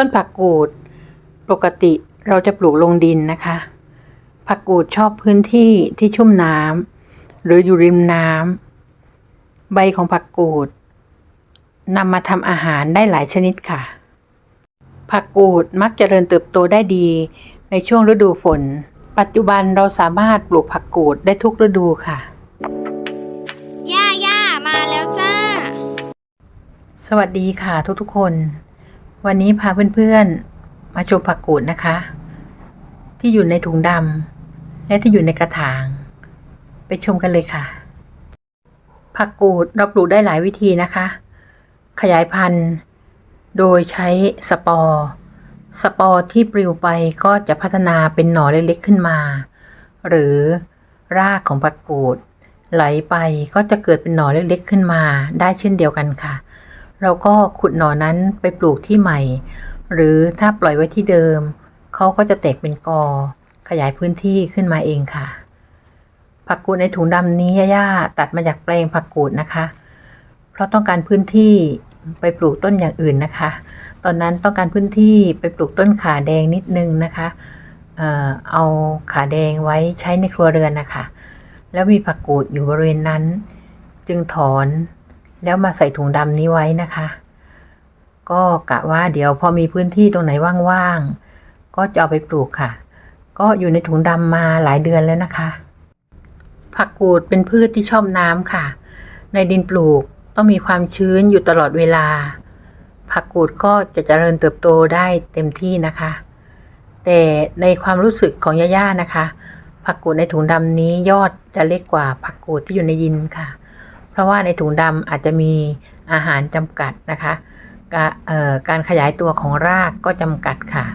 ต้นผักกูด ปกติเราจะปลูกลงดินนะคะ ผักกูดชอบพื้นที่ที่ชุ่มน้ำหรืออยู่ริมน้ำใบของผักกูดนำมาทำอาหารได้หลายชนิดค่ะ ผักกูดมักเจริญเติบโตได้ดีในช่วงฤดูฝน ปัจจุบันเราสามารถปลูกผักกูดได้ทุกฤดูค่ะ ย่าย่ามาแล้วจ้า สวัสดีค่ะทุกๆคน วันนี้พาเพื่อนๆ มาชมผักกูดนะคะ ที่อยู่ในถุงดำและที่อยู่ในกระถาง ไปชมกันเลยค่ะ ผักกูดเราปลูกได้หลายวิธีนะคะ ขยายพันธุ์ โดยใช้สปอร์สปอร์ที่ปลิวไปก็จะพัฒนาเป็นหน่อเล็กๆขึ้นมา หรือรากของผักกูด ไหลไปก็จะเกิดเป็นหน่อเล็กๆขึ้นมา ได้เช่นเดียวกันค่ะ เราก็ขุดหน่อนั้นไปปลูกที่ใหม่ หรือถ้าปล่อยไว้ที่เดิม เขาก็จะแตกเป็นกอ ขยายพื้นที่ขึ้นมาเองค่ะ ผักกูดในถุงดำนี้ย่าตัดมาจากแปลงผักกูดนะคะ เพราะต้องการพื้นที่ไปปลูกต้นอย่างอื่นนะคะ ตอนนั้นต้องการพื้นที่ไปปลูกต้นขาแดงนิดนึงนะคะ เออเอาขาแดงไว้ใช้ในครัวเรือนนะคะ แล้วมีผักกูดอยู่บริเวณนั้น จึงถอน แล้วมาใส่ถุงดำนี้ไว้นะคะ ก็กะว่าเดี๋ยวพอมีพื้นที่ตรงไหนว่างๆ ก็จะเอาไปปลูกค่ะ ก็อยู่ในถุงดำมาหลายเดือนแล้วนะคะ ผักกูดเป็นพืชที่ชอบน้ำค่ะ ในดินปลูกต้องมีความชื้นอยู่ตลอดเวลา ผักกูดก็จะเจริญเติบโตได้เต็มที่นะคะ แต่ในความรู้สึกของย่าๆนะคะ ผักกูดในถุงดำนี้ยอดจะเล็กกว่าผักกูดที่อยู่ในดินค่ะ ราะว่าในถุงดำอาจจะมีอาหารจำกัดนะคะกการขยายตัวของรากก็จำกัดค่ะ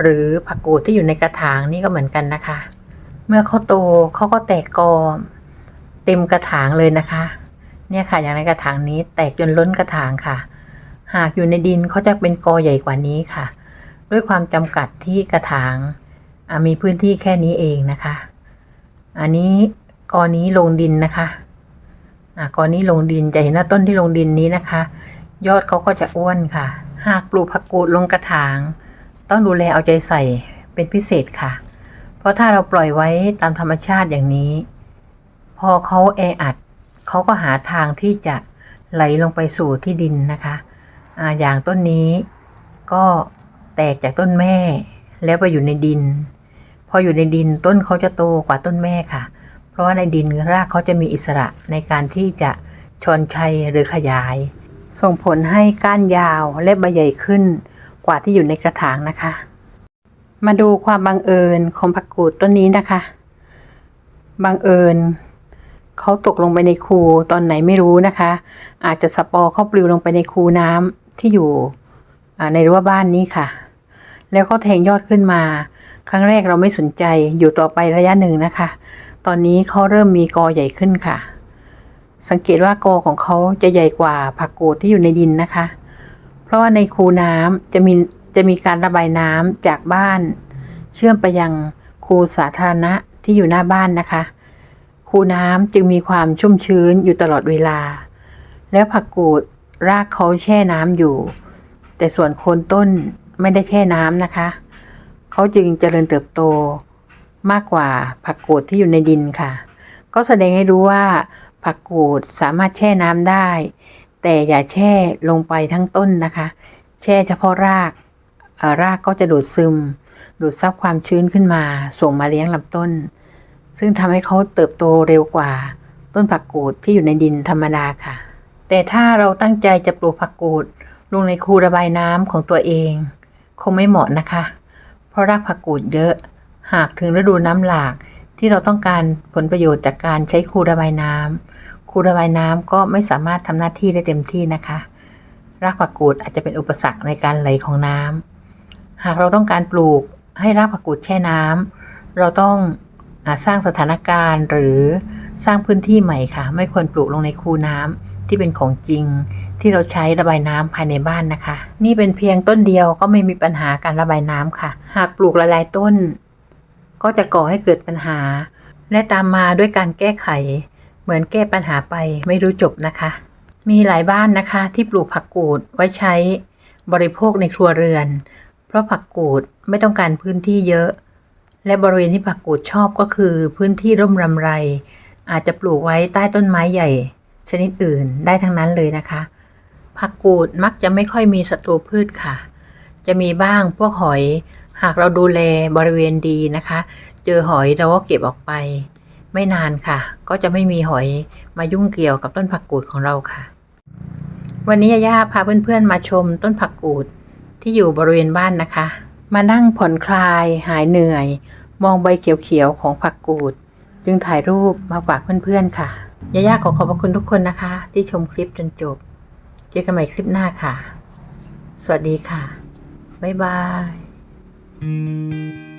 หรือผักกูดที่อยู่ในกระถางนี่ก็เหมือนกันนะคะ เมื่อเขาโตเขาก็แตกกอเต็มกระถางเลยนะคะ เนี่ยค่ะอย่างในกระถางนี้แตกจนล้นกระถางค่ะ หากอยู่ในดินเขาจะเป็นกอใหญ่กว่านี้ค่ะ ด้วยความจำกัดที่กระถางมีพื้นที่แค่นี้เองนะคะ อันนี้กอนี้ลงดินนะคะ อะกอนี้ลงดินจะเห็นว่าต้นที่ลงดินนี้นะคะ ยอดเขาก็จะอ้วนค่ะ หากปลูกผักกูดลงกระถาง ต้องดูแลเอาใจใส่เป็นพิเศษค่ะ เพราะถ้าเราปล่อยไว้ตามธรรมชาติอย่างนี้ พอเขาแออัดเขาก็หาทางที่จะไหลลงไปสู่ที่ดินนะคะอ่าอย่างต้นนี้ก็แตกจากต้นแม่ แล้วไปอยู่ในดิน พออยู่ในดินต้นเขาจะโตกว่าต้นแม่ค่ะ เพราะว่าในดินรากเขาจะมีอิสระในการที่จะชนชัยหรือขยาย ส่งผลให้ก้านยาวและใบใหญ่ขึ้น กว่าที่อยู่ในกระถางนะคะ มาดูความบังเอิญของผักกูดต้นนี้นะคะ บังเอิญเขาตกลงไปในคูตอนไหนไม่รู้นะคะ อาจจะสปอร์เขาปลิวลงไปในคูน้ำที่อยู่ในรั้วบ้านนี้ค่ะ แล้วก็แทงยอดขึ้นมา ครั้งแรกเราไม่สนใจอยู่ต่อไประยะหนึ่งนะคะ ตอนนี้เขาเริ่มมีกอใหญ่ขึ้นค่ะ สังเกตว่ากอของเขาจะใหญ่กว่าผักกูดที่อยู่ในดินนะคะ เพราะว่าในคูน้ำจะมีจะมีการระบายน้ำจากบ้าน เชื่อมไปยังคูสาธารณะที่อยู่หน้าบ้านนะคะ คูน้ำจึงมีความชุ่มชื้นอยู่ตลอดเวลา แล้วผักกูดรากเขาแช่น้ำอยู่ แต่ส่วนโคนต้นไม่ได้แช่น้ำนะคะ เขาจึงเจริญเติบโตมากกว่าผักกูดที่อยู่ในดินค่ะ ก็แสดงให้รู้ว่าผักกูดสามารถแช่น้ำได้ แต่อย่าแช่ลงไปทั้งต้นนะคะ แช่เฉพาะรากรากก็จะดูดซึม ดูดซับความชื้นขึ้นมา ส่งมาเลี้ยงลำต้น ซึ่งทำให้เขาเติบโตเร็วกว่า ต้นผักกูดที่อยู่ในดินธรรมดาค่ะ แต่ถ้าเราตั้งใจจะปลูกผักกูดลงในคูระบายน้ำของตัวเอง คงไม่เหมาะนะคะ เพราะรากผักกูดเยอะ หากถึงฤดูน้ำหลากที่เราต้องการผลประโยชน์จากการใช้คูระบายน้ำคูระบายน้ำก็ไม่สามารถทำหน้าที่ได้เต็มที่นะคะ รากผักกูดอาจจะเป็นอุปสรรคในการไหลของน้ำหากเราต้องการปลูกให้รากผักกูดแช่น้ำเราต้อง สร้างสถานการณ์หรือสร้างพื้นที่ใหม่ค่ะ ไม่ควรปลูกลงในคูน้ำที่เป็นของจริงที่เราใช้ระบายน้ำภายในบ้านนะคะ นี่เป็นเพียงต้นเดียวก็ไม่มีปัญหาการระบายน้ำค่ะ หากปลูกหลายๆต้น ก็จะก่อให้เกิดปัญหา และตามมาด้วยการแก้ไข เหมือนแก้ปัญหาไปไม่รู้จบนะคะ มีหลายบ้านนะคะที่ปลูกผักกูดไว้ใช้บริโภคในครัวเรือน เพราะผักกูดไม่ต้องการพื้นที่เยอะ และบริเวณที่ผักกูดชอบก็คือพื้นที่ร่มรำไร อาจจะปลูกไว้ใต้ต้นไม้ใหญ่ ชนิดอื่นได้ทั้งนั้นเลยนะคะ ผักกูดมักจะไม่ค่อยมีศัตรูพืชค่ะ จะมีบ้างพวกหอย หากเราดูแลบริเวณดีนะคะ เจอหอยเราก็เก็บออกไป ไม่นานค่ะ ก็จะไม่มีหอยมายุ่งเกี่ยวกับต้นผักกูดของเราค่ะ วันนี้ย่าพาเพื่อนๆมาชมต้นผักกูดที่อยู่บริเวณบ้านนะคะ มานั่งผ่อนคลายหายเหนื่อย มองใบเขียวๆของผักกูด จึงถ่ายรูปมาฝากเพื่อนๆค่ะย่าๆขอขอบพระคุณทุกคนนะคะ ที่ชมคลิปจนจบ เจอกันใหม่คลิปหน้าค่ะ สวัสดีค่ะ บ๊ายบาย